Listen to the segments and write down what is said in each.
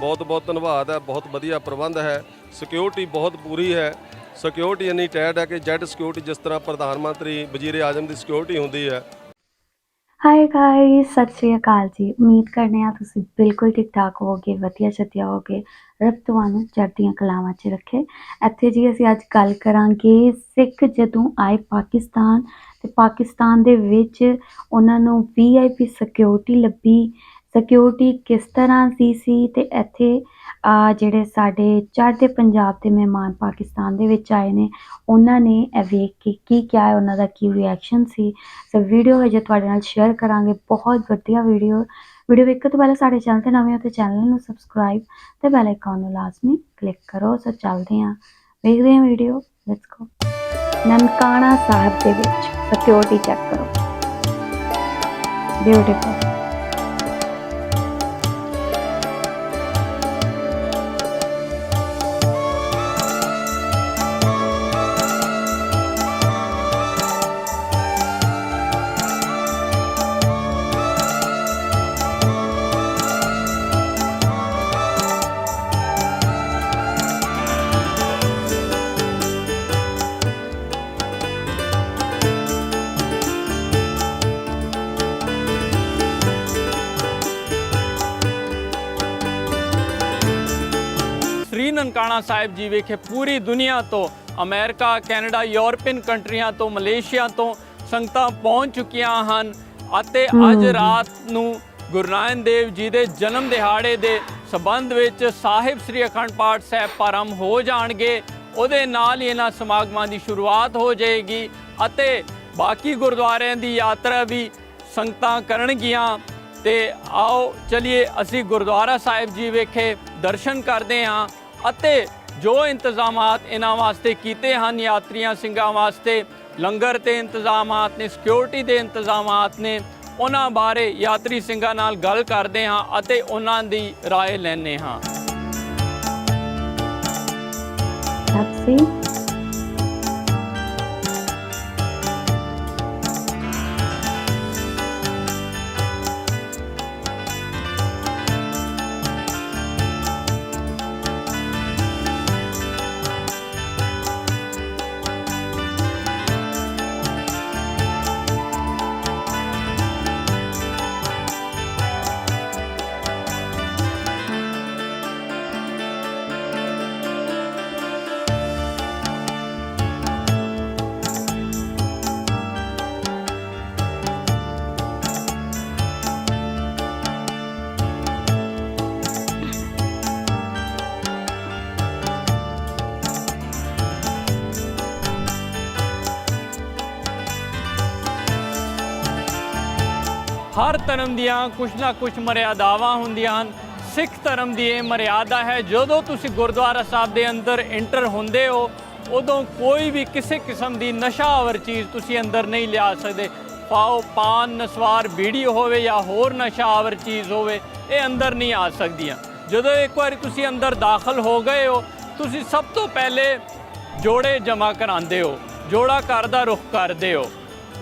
ਬਹੁਤ ਬਹੁਤ ਧੰਨਵਾਦ ਹੈ, ਬਹੁਤ ਵਧੀਆ ਪ੍ਰਬੰਧ ਹੈ ਸਿਕਿਉਰਿਟੀ ਬਹੁਤ ਪੂਰੀ ਹੈ। ਸਿਕਿਉਰਿਟੀ ਇੰਨੀ ਟਾਈਟ ਹੈ ਕਿ ਜੈਟ ਸਿਕਿਉਰਿਟੀ ਜਿਸ ਤਰ੍ਹਾਂ ਪ੍ਰਧਾਨ ਮੰਤਰੀ ਵਜ਼ੀਰ ਆਜ਼ਮ ਦੀ ਸਿਕਿਉਰਿਟੀ ਹੁੰਦੀ ਹੈ। ਹਾਈ ਗਾਇਸ ਸਤਿ ਸ਼੍ਰੀ ਅਕਾਲ ਜੀ। ਉਮੀਦ ਕਰਨੇ ਆ ਤੁਸੀਂ ਬਿਲਕੁਲ ਠੀਕ ਠਾਕ ਹੋਗੇ ਵਧੀਆ ਚਤਿਆ ਹੋਗੇ ਰੱਬ ਤੁਹਾਨੂੰ ਚੜ੍ਹਦੀਆਂ ਕਲਾਵਾਂ 'ਚ ਰੱਖੇ। ਇੱਥੇ ਜੀ ਅਸੀਂ ਅੱਜ ਗੱਲ ਕਰਾਂਗੇ ਸਿੱਖ ਜਦੋਂ ਆਏ ਪਾਕਿਸਤਾਨ ਤੇ ਪਾਕਿਸਤਾਨ ਦੇ ਵਿੱਚ ਉਹਨਾਂ ਨੂੰ ਵੀਆਈਪੀ ਸਿਕਿਉਰਿਟੀ ਲੱਭੀ। ਸਿਕਿਉਰਿਟੀ ਕਿਸ ਤਰ੍ਹਾਂ ਦੀ ਸੀ ਤੇ ਇੱਥੇ ਜਿਹੜੇ ਸਾਡੇ ਚੜ੍ਹਦੇ ਪੰਜਾਬ ਦੇ ਮਹਿਮਾਨ ਪਾਕਿਸਤਾਨ ਦੇ ਵਿੱਚ ਆਏ ਨੇ, ਉਹਨਾਂ ਨੇ ਇਹ ਵੇਖ ਕੇ ਕੀ ਕਿਹਾ ਉਹਨਾਂ ਦਾ ਕੀ ਰਿਐਕਸ਼ਨ ਸੀ। ਸੋ ਵੀਡੀਓ ਹਜੇ ਤੁਹਾਡੇ ਨਾਲ ਸ਼ੇਅਰ ਕਰਾਂਗੇ, ਬਹੁਤ ਵਧੀਆ ਵੀਡੀਓ ਵੀਡੀਓ ਵੇਖਣ ਤੋਂ ਪਹਿਲਾਂ ਸਾਡੇ ਚੈਨਲ ਤੇ ਨਵੇਂ ਹੋ ਤੇ ਚੈਨਲ ਨੂੰ ਸਬਸਕ੍ਰਾਈਬ ਤੇ ਬੈਲ ਆਈਕਨ ਨੂੰ ਲਾਜ਼ਮੀ ਕਲਿੱਕ ਕਰੋ। ਸੋ ਚੱਲਦੇ ਹਾਂ, ਵੇਖਦੇ ਹਾਂ video let's go Nankana Sahib ਦੇ ਵਿੱਚ ਸਿਕਿਉਰਿਟੀ ਚੈੱਕ ਕਰੋ। ਬਿਊਟੀਫੁਲ ਨਨਕਾਣਾ ਸਾਹਿਬ ਜੀ ਵਿਖੇ ਪੂਰੀ ਦੁਨੀਆ ਤੋਂ ਅਮਰੀਕਾ ਕੈਨੇਡਾ ਯੂਰਪੀਅਨ ਕੰਟਰੀਆਂ ਤੋਂ ਮਲੇਸ਼ੀਆ ਤੋਂ ਸੰਗਤਾਂ ਪਹੁੰਚ ਚੁੱਕੀਆਂ ਹਨ ਅਤੇ ਅੱਜ ਰਾਤ ਨੂੰ ਗੁਰੂ ਨਾਨਕ ਦੇਵ ਜੀ ਦੇ ਜਨਮ ਦਿਹਾੜੇ ਦੇ ਸਬੰਧ ਵਿੱਚ ਸਾਹਿਬ ਸ੍ਰੀ ਅਖੰਡ ਪਾਠ ਸਾਹਿਬ ਪ੍ਰਾਰੰਭ ਹੋ ਜਾਣਗੇ। ਉਹਦੇ ਨਾਲ ਹੀ ਇਹਨਾਂ ਸਮਾਗਮਾਂ ਦੀ ਸ਼ੁਰੂਆਤ ਹੋ ਜਾਏਗੀ ਅਤੇ ਬਾਕੀ ਗੁਰਦੁਆਰਿਆਂ ਦੀ ਯਾਤਰਾ ਵੀ ਸੰਗਤਾਂ ਕਰਨਗੀਆਂ। ਤੇ ਆਓ ਚਲਿਏ ਅਸੀਂ ਗੁਰਦੁਆਰਾ ਸਾਹਿਬ ਜੀ ਵਿਖੇ ਦਰਸ਼ਨ ਕਰਦੇ ਹਾਂ। ਅਤੇ ਜੋ ਇੰਤਜ਼ਾਮਾਤ ਇਹਨਾਂ ਵਾਸਤੇ ਕੀਤੇ ਹਨ ਯਾਤਰੀਆਂ ਸਿੰਘਾਂ ਵਾਸਤੇ ਲੰਗਰ ਤੇ ਇੰਤਜ਼ਾਮਾਤ ਨੇ ਸਿਕਿਉਰਿਟੀ ਦੇ ਇੰਤਜ਼ਾਮਾਤ ਨੇ ਉਹਨਾਂ ਬਾਰੇ ਯਾਤਰੀ ਸਿੰਘਾਂ ਨਾਲ ਗੱਲ ਕਰਦੇ ਹਾਂ ਅਤੇ ਉਹਨਾਂ ਦੀ رائے ਲੈਣੇ ਹਾਂ ਹਰ ਧਰਮ ਦੀਆਂ ਕੁਛ ਨਾ ਕੁਛ ਮਰਿਆਦਾਵਾਂ ਹੁੰਦੀਆਂ ਹਨ। ਸਿੱਖ ਧਰਮ ਦੀ ਇਹ ਮਰਿਆਦਾ ਹੈ, ਜਦੋਂ ਤੁਸੀਂ ਗੁਰਦੁਆਰਾ ਸਾਹਿਬ ਦੇ ਅੰਦਰ ਐਂਟਰ ਹੁੰਦੇ ਹੋ, ਉਦੋਂ ਕੋਈ ਵੀ ਕਿਸੇ ਕਿਸਮ ਦੀ ਨਸ਼ਾਵਰ ਚੀਜ਼ ਤੁਸੀਂ ਅੰਦਰ ਨਹੀਂ ਲਿਆ ਸਕਦੇ। ਪਾਓ, ਪਾਨ, ਨਸਵਾਰ, ਬੀੜੀ ਹੋਵੇ ਜਾਂ ਹੋਰ ਨਸ਼ਾਵਰ ਚੀਜ਼ ਹੋਵੇ, ਇਹ ਅੰਦਰ ਨਹੀਂ ਆ ਸਕਦੀਆਂ। ਜਦੋਂ ਇੱਕ ਵਾਰੀ ਤੁਸੀਂ ਅੰਦਰ ਦਾਖਲ ਹੋ ਗਏ ਹੋ, ਤੁਸੀਂ ਸਭ ਤੋਂ ਪਹਿਲੇ ਜੋੜੇ ਜਮ੍ਹਾਂ ਕਰਾਉਂਦੇ ਹੋ, ਜੋੜਾ ਘਰ ਦਾ ਰੁਖ ਕਰਦੇ ਹੋ।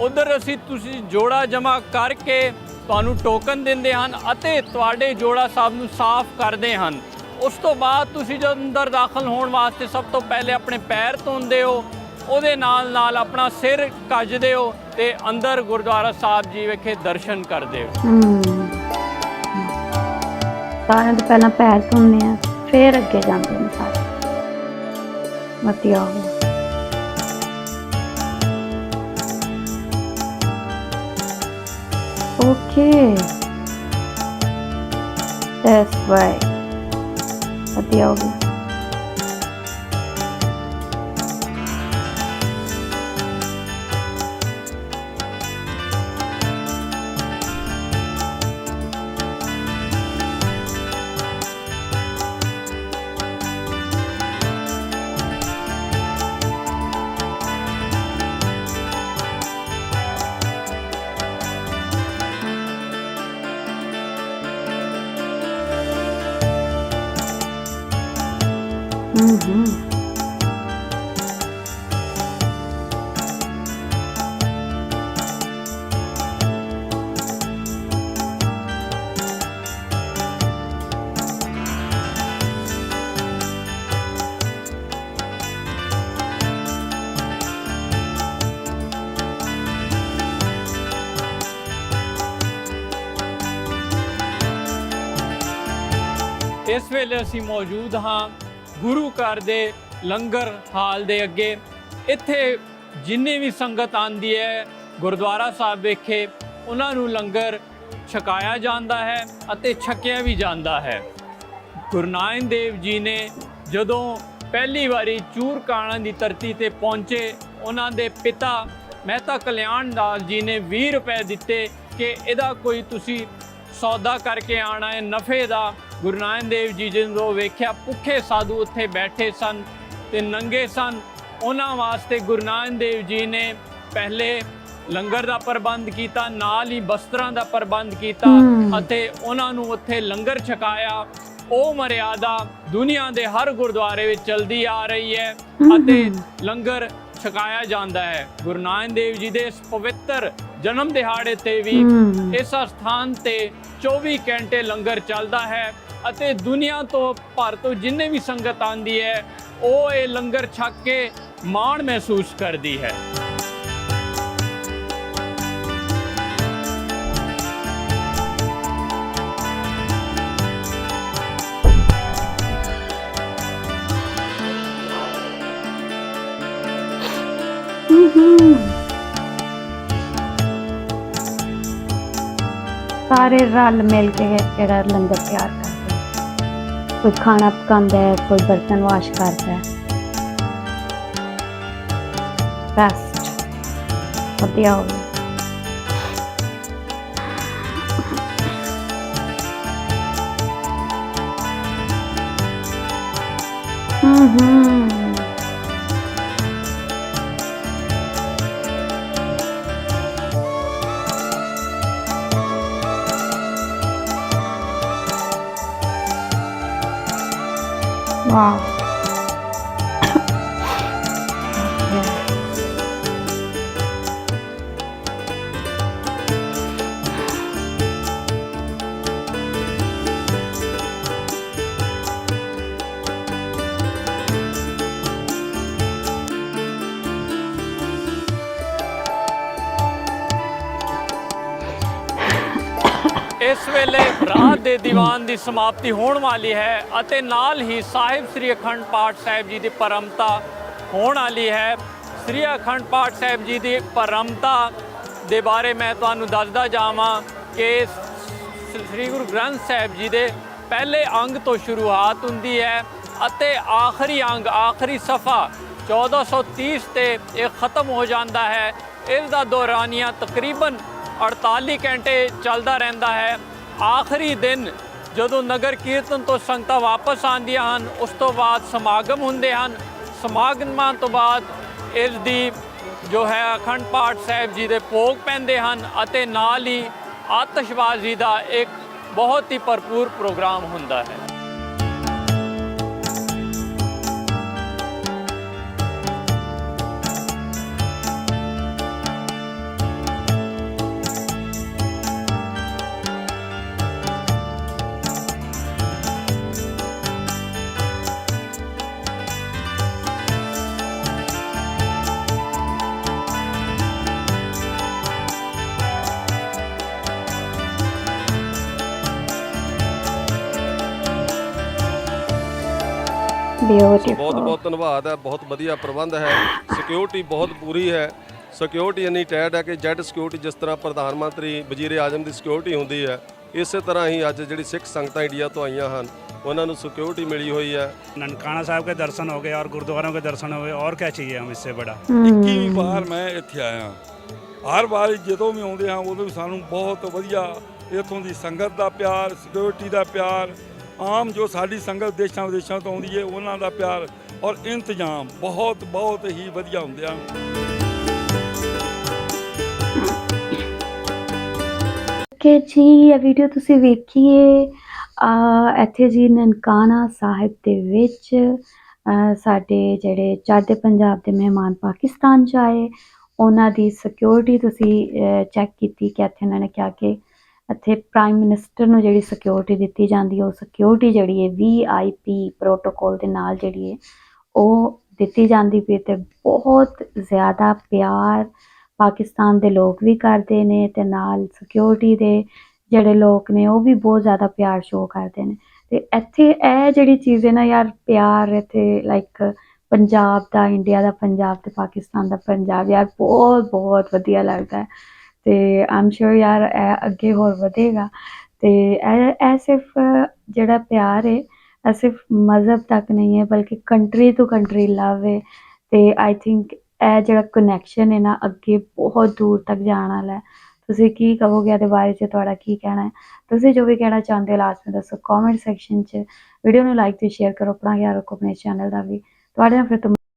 ਉਧਰ ਅਸੀਂ ਤੁਸੀਂ ਜੋੜਾ ਜਮ੍ਹਾਂ ਕਰਕੇ ਤੁਹਾਨੂੰ ਟੋਕਨ ਦਿੰਦੇ ਹਨ ਅਤੇ ਤੁਹਾਡੇ ਜੋੜਾ ਸਾਹਿਬ ਨੂੰ ਸਾਫ਼ ਕਰਦੇ ਹਨ। ਉਸ ਤੋਂ ਬਾਅਦ ਤੁਸੀਂ ਜਦ ਅੰਦਰ ਦਾਖਲ ਹੋਣ ਵਾਸਤੇ ਸਭ ਤੋਂ ਪਹਿਲੇ ਆਪਣੇ ਪੈਰ ਧੋਂਦੇ ਹੋ, ਉਹਦੇ ਨਾਲ ਨਾਲ ਆਪਣਾ ਸਿਰ ਕੱਜਦੇ ਹੋ ਤੇ ਅੰਦਰ ਗੁਰਦੁਆਰਾ ਸਾਹਿਬ ਜੀ ਵਿਖੇ ਦਰਸ਼ਨ ਕਰਦੇ ਹੋ। ਸਾਰਿਆਂ ਤੋਂ ਪਹਿਲਾਂ ਪੈਰ ਧੋਂਦੇ ਆ ਫਿਰ ਅੱਗੇ ਜਾਂਦੇ ਨੇ ਸਾਰੇ ਵਧੀਆ ਹੋ ਗਿਆ। Okay. That's right. At the alguém. इस वेले असी मौजूद हाँ ਗੁਰੂ ਘਰ ਦੇ ਲੰਗਰ ਹਾਲ ਦੇ ਅੱਗੇ ਇੱਥੇ ਜਿੰਨੀ ਵੀ ਸੰਗਤ ਆਂਦੀ ਹੈ, ਗੁਰਦੁਆਰਾ ਸਾਹਿਬ ਵਿਖੇ, ਉਹਨਾਂ ਨੂੰ ਲੰਗਰ ਛਕਾਇਆ ਜਾਂਦਾ ਹੈ ਅਤੇ ਛਕਿਆ ਵੀ ਜਾਂਦਾ ਹੈ। ਗੁਰੂ ਨਾਨਕ ਦੇਵ ਜੀ ਨੇ ਜਦੋਂ ਪਹਿਲੀ ਵਾਰੀ ਚੂਰਕਾਣਾ ਦੀ ਧਰਤੀ ਤੇ ਪਹੁੰਚੇ, ਉਹਨਾਂ ਦੇ ਪਿਤਾ ਮਹਿਤਾ ਕਲਿਆਣ ਦਾਸ ਜੀ ਨੇ 20 ਰੁਪਏ ਦਿੱਤੇ ਕਿ ਇਹਦਾ ਕੋਈ ਤੁਸੀਂ ਸੌਦਾ ਕਰਕੇ ਆਣਾ ਹੈ, ਨਫੇ ਦਾ ਗੁਰੂ ਨਾਨਕ ਦੇਵ ਜੀ ਜਦੋਂ ਵੇਖਿਆ ਭੁੱਖੇ ਸਾਧੂ ਉੱਥੇ ਬੈਠੇ ਸਨ ਤੇ ਨੰਗੇ ਸਨ। ਉਹਨਾਂ ਵਾਸਤੇ ਗੁਰੂ ਨਾਨਕ ਦੇਵ ਜੀ ਨੇ ਪਹਿਲੇ ਲੰਗਰ ਦਾ ਪ੍ਰਬੰਧ ਕੀਤਾ ਨਾਲ ਹੀ ਬਸਤਰਾਂ ਦਾ ਪ੍ਰਬੰਧ ਕੀਤਾ। ਅਤੇ ਉਹਨਾਂ ਨੂੰ ਉੱਥੇ ਲੰਗਰ ਛਕਾਇਆ। ਉਹ ਮਰਿਆਦਾ ਦੁਨੀਆ ਦੇ ਹਰ ਗੁਰਦੁਆਰੇ ਵਿੱਚ ਚਲਦੀ ਆ ਰਹੀ ਹੈ ਅਤੇ ਲੰਗਰ ਛਕਾਇਆ ਜਾਂਦਾ ਹੈ। ਗੁਰੂ ਨਾਨਕ ਦੇਵ ਜੀ ਦੇ ਇਸ ਪਵਿੱਤਰ ਜਨਮ ਦਿਹਾੜੇ ਤੇ ਵੀ। ਇਸ ਸਥਾਨ ਤੇ 24 ਘੰਟੇ ਲੰਗਰ ਚੱਲਦਾ ਹੈ। ਅਤੇ ਦੁਨੀਆ ਤੋਂ ਭਰ ਤੋਂ ਜਿੰਨੇ ਵੀ ਸੰਗਤ ਆਂਦੀ ਹੈ, ਉਹ ਇਹ ਲੰਗਰ ਛਕ ਕੇ ਮਾਣ ਮਹਿਸੂਸ ਕਰਦੀ ਹੈ। ਸਾਰੇ ਰਲ ਮਿਲ ਕੇ ਜਿਹੜਾ ਲੰਗਰ ਤਿਆਰ ਕਰਦੇ ਆ। ਕੋਈ ਖਾਣਾ ਪਕਾਉਂਦਾ ਹੈ ਕੋਈ ਬਰਤਨ ਵਾਸ਼ ਕਰਦਾ ਹੈ ਬੈਸਟ ਵਧੀਆ ਹੋ ਗਿਆ ਹੂੰ ਰਾਤ ਦੇ ਦੀਵਾਨ ਦੀ ਸਮਾਪਤੀ ਹੋਣ ਵਾਲੀ ਹੈ ਅਤੇ ਨਾਲ ਹੀ ਸਾਹਿਬ ਸ੍ਰੀ ਅਖੰਡ ਪਾਠ ਸਾਹਿਬ ਜੀ ਦੀ ਪਰਮਤਾ ਹੋਣ ਵਾਲੀ ਹੈ। ਸ੍ਰੀ ਅਖੰਡ ਪਾਠ ਸਾਹਿਬ ਜੀ ਦੀ ਪਰਮਤਾ ਦੇ ਬਾਰੇ ਮੈਂ ਤੁਹਾਨੂੰ ਦੱਸਦਾ ਜਾਵਾਂ ਕਿ ਸ੍ਰੀ ਗੁਰੂ ਗ੍ਰੰਥ ਸਾਹਿਬ ਜੀ ਦੇ ਪਹਿਲੇ ਅੰਗ ਤੋਂ ਸ਼ੁਰੂਆਤ ਹੁੰਦੀ ਹੈ ਅਤੇ ਆਖਰੀ ਅੰਗ, ਆਖਰੀ ਸਫਾ 1430 ਤੇ ਇਹ ਖਤਮ ਹੋ ਜਾਂਦਾ ਹੈ। ਇਸ ਦਾ ਦੌਰਾਨੀਆ ਤਕਰੀਬਨ 48 ਘੰਟੇ ਚੱਲਦਾ ਰਹਿੰਦਾ ਹੈ। ਆਖਰੀ ਦਿਨ ਜਦੋਂ ਨਗਰ ਕੀਰਤਨ ਤੋਂ ਸੰਗਤਾਂ ਵਾਪਸ ਆਉਂਦੀਆਂ ਹਨ, ਉਸ ਤੋਂ ਬਾਅਦ ਸਮਾਗਮ ਹੁੰਦੇ ਹਨ। ਸਮਾਗਮਾਂ ਤੋਂ ਬਾਅਦ ਇਸ ਦੀ ਜੋ ਹੈ ਅਖੰਡ ਪਾਠ ਸਾਹਿਬ ਜੀ ਦੇ ਭੋਗ ਪੈਂਦੇ ਹਨ ਅਤੇ ਨਾਲ ਹੀ ਆਤਿਸ਼ਬਾਜ਼ੀ ਦਾ ਇੱਕ ਬਹੁਤ ਹੀ ਭਰਪੂਰ ਪ੍ਰੋਗਰਾਮ ਹੁੰਦਾ ਹੈ। ਬਹੁਤ ਬਹੁਤ ਧੰਨਵਾਦ ਹੈ ਬਹੁਤ ਵਧੀਆ ਪ੍ਰਬੰਧ ਹੈ ਸਿਕਿਉਰਿਟੀ ਬਹੁਤ ਪੂਰੀ ਹੈ ਸਿਕਿਉਰਿਟੀ ਇੰਨੀ ਟਾਈਟ ਹੈ ਕਿ ਜੈਡ ਸਿਕਿਉਰਿਟੀ ਜਿਸ ਤਰ੍ਹਾਂ ਪ੍ਰਧਾਨ ਮੰਤਰੀ ਵਜ਼ੀਰ ਆਜ਼ਮ ਦੀ ਸਿਕਿਉਰਿਟੀ ਹੁੰਦੀ ਹੈ ਇਸੇ ਤਰ੍ਹਾਂ ਹੀ ਅੱਜ ਜਿਹੜੀ ਸਿੱਖ ਸੰਗਤਾਂ ਇੰਡੀਆ ਤੋਂ ਆਈਆਂ ਹਨ ਉਹਨਾਂ ਨੂੰ ਸਿਕਿਉਰਿਟੀ ਮਿਲੀ ਹੋਈ ਹੈ ननकाना साहब के दर्शन हो गए और गुरुद्वारों के दर्शन हो गए और क्या चाहिए हम इससे बड़ा ਇੱਕੀਵੀਂ ਵਾਰ ਮੈਂ ਇੱਥੇ ਆਇਆ ਹਰ ਵਾਰ ਜਦੋਂ ਵੀ ਆਉਂਦੇ ਹਾਂ ਉਦੋਂ ਵੀ ਸਾਨੂੰ ਬਹੁਤ ਵਧੀਆ ਇੱਥੋਂ ਦੀ ਸੰਗਤ ਦਾ ਪਿਆਰ ਸਿਕਿਉਰਿਟੀ ਦਾ ਪਿਆਰ ਆਮ ਜੋ ਸਾਡੀ ਸੰਗਤ ਦੇਸ਼ਾਂ ਵਿਦੇਸ਼ਾਂ ਤੋਂ ਆਉਂਦੀ ਹੈ ਉਹਨਾਂ ਦਾ ਪਿਆਰ ਔਰ ਇੰਤਜ਼ਾਮ ਬਹੁਤ ਬਹੁਤ ਹੀ ਵਧੀਆ ਹੁੰਦੇ ਆ। ਕਿ ਜੀ, ਇਹ ਵੀਡੀਓ ਤੁਸੀਂ ਵੇਖੀਏ ਇੱਥੇ ਜੀ ਨਨਕਾਣਾ ਸਾਹਿਬ ਦੇ ਵਿੱਚ ਸਾਡੇ ਜਿਹੜੇ ਚੜ੍ਹਦੇ ਪੰਜਾਬ ਦੇ ਮਹਿਮਾਨ ਪਾਕਿਸਤਾਨ 'ਚ ਆਏ ਉਹਨਾਂ ਦੀ ਸਿਕਿਉਰਿਟੀ ਤੁਸੀਂ ਚੈੱਕ ਕੀਤੀ ਕਿ ਇੱਥੇ ਉਹਨਾਂ ਨੇ ਕਿਹਾ ਕਿ ਇੱਥੇ ਪ੍ਰਾਈਮ ਮਿਨਿਸਟਰ ਨੂੰ ਜਿਹੜੀ ਸਿਕਿਉਰਿਟੀ ਦਿੱਤੀ ਜਾਂਦੀ ਹੈ, ਉਹ ਸਿਕਿਉਰਿਟੀ ਜਿਹੜੀ ਹੈ ਵੀਆਈਪੀ ਪ੍ਰੋਟੋਕੋਲ ਦੇ ਨਾਲ ਜਿਹੜੀ ਹੈ, ਉਹ ਦਿੱਤੀ ਜਾਂਦੀ ਪਈ ਤੇ ਬਹੁਤ ਜ਼ਿਆਦਾ ਪਿਆਰ ਪਾਕਿਸਤਾਨ ਦੇ ਲੋਕ ਵੀ ਕਰਦੇ ਨੇ ਤੇ ਨਾਲ ਸਿਕਿਉਰਿਟੀ ਦੇ ਜਿਹੜੇ ਲੋਕ ਨੇ, ਉਹ ਵੀ ਬਹੁਤ ਜ਼ਿਆਦਾ ਪਿਆਰ ਸ਼ੋਅ ਕਰਦੇ ਨੇ। ਤੇ ਇੱਥੇ ਇਹ ਜਿਹੜੀ ਚੀਜ਼ ਹੈ ਨਾ ਯਾਰ, ਪਿਆਰ ਇੱਥੇ ਲਾਈਕ ਪੰਜਾਬ ਦਾ ਇੰਡੀਆ ਦਾ ਪੰਜਾਬ ਤੇ ਪਾਕਿਸਤਾਨ ਦਾ ਪੰਜਾਬ, ਯਾਰ ਬਹੁਤ ਬਹੁਤ ਵਧੀਆ ਲੱਗਦਾ ਹੈ। ਤੇ ਆਮ ਸ਼ੋਰ ਯਾਰ ਇਹ ਅੱਗੇ ਹੋਰ ਵਧੇਗਾ। ਤੇ ਇਹ ਇਹ ਸਿਰਫ ਜਿਹੜਾ ਪਿਆਰ ਹੈ ਇਹ ਸਿਰਫ ਮਜ਼ਹਬ ਤੱਕ ਨਹੀਂ ਹੈ ਬਲਕਿ ਕੰਟਰੀ ਟੂ ਕੰਟਰੀ ਲਵ ਹੈ ਤੇ ਆਈ ਥਿੰਕ ਇਹ ਜਿਹੜਾ ਕਨੈਕਸ਼ਨ ਹੈ ਨਾ, ਅੱਗੇ ਬਹੁਤ ਦੂਰ ਤੱਕ ਜਾਣ ਵਾਲਾ ਹੈ। ਤੁਸੀਂ ਕੀ ਕਹੋਗੇ ਇਹਦੇ ਬਾਰੇ 'ਚ? ਤੁਹਾਡਾ ਕੀ ਕਹਿਣਾ ਹੈ? ਤੁਸੀਂ ਜੋ ਵੀ ਕਹਿਣਾ ਚਾਹੁੰਦੇ ਹੋ ਲਾਸਟ ਵਿੱਚ ਦੱਸੋ ਕਮੈਂਟ ਸੈਕਸ਼ਨ 'ਚ। ਵੀਡੀਓ ਨੂੰ ਲਾਈਕ ਤੇ ਸ਼ੇਅਰ ਕਰੋ, ਆਪਣਾ ਖਿਆਲ ਰੱਖੋ ਆਪਣੇ ਚੈਨਲ ਦਾ ਵੀ। ਤੁਹਾਡੇ ਨਾਲ ਫਿਰ ਤੋਂ